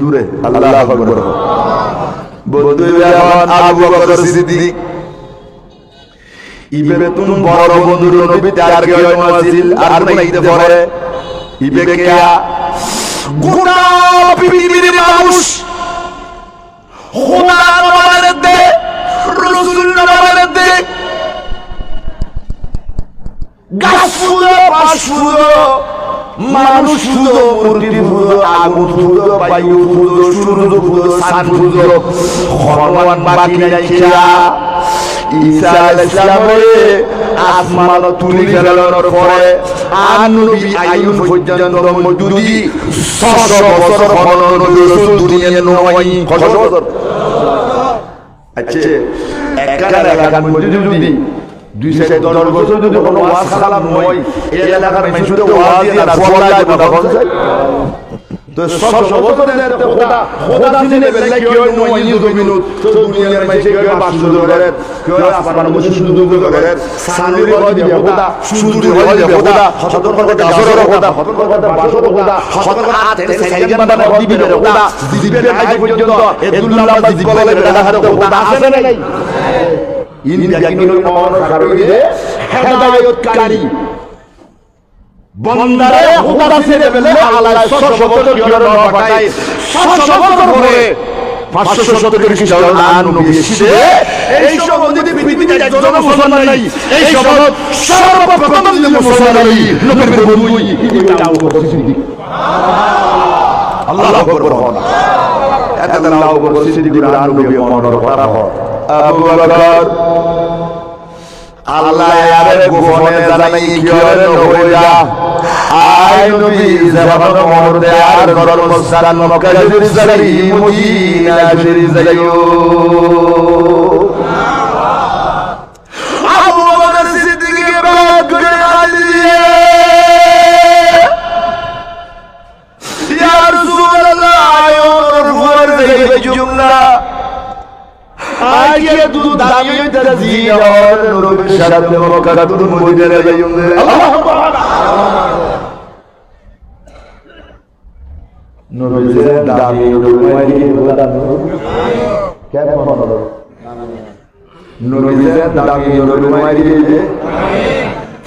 দূরে। আল্লাহ আকবার। বন্ধু আবু বকর সিদ্দিক। ইবে তুন বড় বন্ধুর নবী তার কে আছিল আর নাইতে পরে? ইবে কে? গোটা পৃথিবীর মানুষ। খোদা নবারের দে, রসুল নবারের দে। গাছ ফুলো, পাশ ফুলো। মানুষ ফুলো মূর্তি ফুলো আগুন ফুলো বায়ু ফুলো সূর্য ফুলো সান ফুলো হরমান বাকি নাই খেয়া। ঈসা আলাইহিস সালামে আসমান তুলি ফেলানোর পরে আর নবী আইয়ুব পর্যন্ত মজুদি 600 বছর কোন নবী রাসূল দুনিয়ায় নয় কত বছর। আচ্ছা একান এলাকার মধ্যে যদি দুই সাইড দশ বছর যদি কোনো ওয়াজ খালাম নয় এই এলাকার মানুষদের ওয়াজ দিয়ে না ফল যায় না যায় তো সব বছরের একটা খোদা খোদা দিনে বেলা কি হয় নয় ইনি জমিন তো দুনিয়ার মানুষে কেউ বাসু করে? কেউ আসমান মধ্যে শুধু করে? সানরি হয় দিবে খোদা সুন্দরী হয় দিবে খোদা হতন করতে গাছর খোদা হতন করতে বাসর খোদা হতন আতে সাইজান বানা দিবে খোদা দিবে আজ পর্যন্ত এদুল্লাহ বা জিবলে বেলা হাতে খোদা আছে না নাই হেদায়েতকারী। বন্দারে হুদা ছেড়ে ফেলে আল্লাহ ছশো বছর কিলো ন ছশো বছর পরে পাঁচশো শতকের খ্রিস্টান নবী এসেছে। এই সব যদি পৃথিবীতে একজন মুসলমান নাই। এই সব সর্বপ্রথম যদি মুসলমান নাই নবীর বন্ধুই এটা আবু সিদ্দিক আল্লাহু আকবার হন এটা আল্লাহু বকর সিদ্দিক আন নবী মনোর করা আবু বকর আল্লাহ আরে গোপনে জানাই কি হরে আই নবী জাবান মরদে আর গরল মস্তান মক্কা শরীফ জারি মদিনা শরীফ যাইও। আবু বকর আগে তু দামি তাজি আর নবীর সাথে মক্কা তু মদিনা যাইও আল্লাহু আকবার নবীর দামি রুমাইলি বলানো কেন মনে নবীর দামি রুমাইলি যে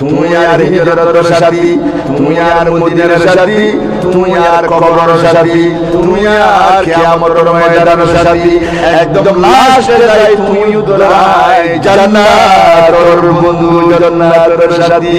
তুমি আর হিজরতের সাথী তুমি আর মদিনার সাথী তুমি আর কবরের সাথী তুমি আর কিয়ামতের ময়দানের সাথী একদম লাস্টে যাই তুমি উদরাই জান্নাতের বন্ধু জান্নাতের সাথী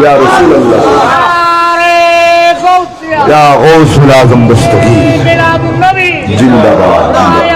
ইয়া রসুল আল্লাহ ইয়া গৌসুল আজম দস্তগীর। জিন্দাবাদ।